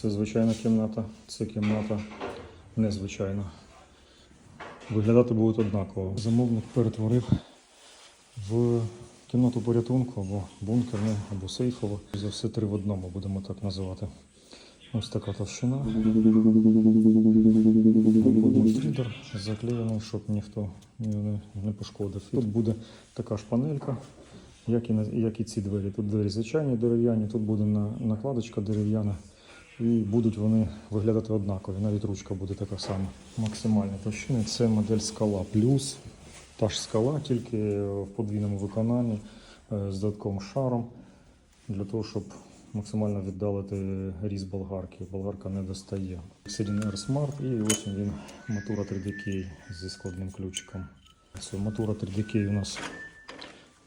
Це звичайна кімната, це кімната незвичайна. Виглядати будуть однаково. Замовник перетворив в кімнату порятунку або бункерне, або сейфову. За все три в одному, будемо так називати. Ось така товщина. Фідер заклеєний, щоб ніхто не пошкодив. Тут буде така ж панелька, як і, як і ці двері. Тут двері звичайні дерев'яні, тут буде накладочка дерев'яна. І будуть вони виглядати однакові. Навіть ручка буде така сама. Максимальна товщина це модель скала плюс. Та ж скала, тільки в подвійному виконанні е, з додатковим шаром для того, щоб максимально віддалити різ болгарки. Болгарка не достає. Serien R Smart і ось він Matura 3DK зі складним ключиком. Це Matura 3DK у нас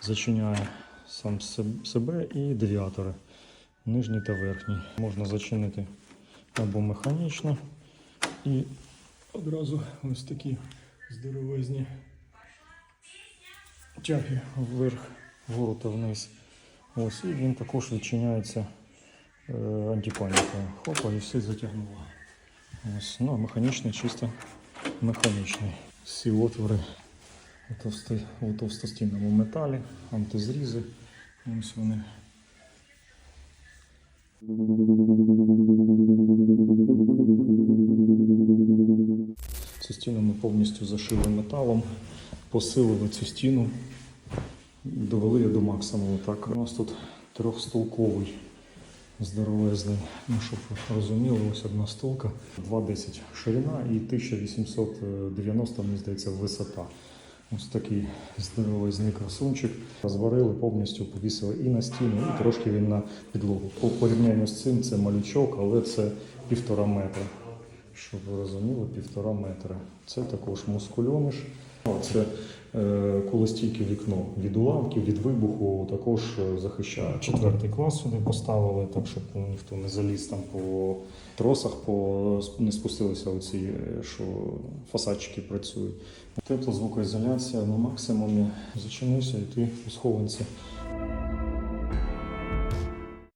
зачиняє сам себе і девіатори, нижній та верхній. Можна зачинити або механічно і одразу ось такі здоровезні тяги вверх, вгору та вниз. Ось, і він також відчиняється е, антипанікою. Хопа, і все затягнуло. Ось, ну, а механічний, чисто механічний. Всі отвори у, товсти, у товстостінному металі, антизрізи. Ось вони. Цю стіну ми повністю зашили металом, посилили цю стіну, довели її до максимуму. Так, у нас тут трьохстолковий здоровезний. Ну, щоб ви розуміли, ось одна столка, 2,10 ширина і 1890, мені здається, висота. Ось такий здоровезний красунчик. Розварили повністю, повісили і на стіну, і трошки він на підлогу. По порівнянню з цим це малючок, але це півтора метра. Щоб ви розуміли, півтора метра. Це також мускульоныш. Це е, колостійке вікно від уламків, від вибуху також е, захищає. Четвертий клас сюди поставили, так щоб ніхто не заліз там по тросах, по, не спустилися оці, е, що фасадчики працюють. Теплозвукоізоляція на максимумі. Зачинився і ти у схованці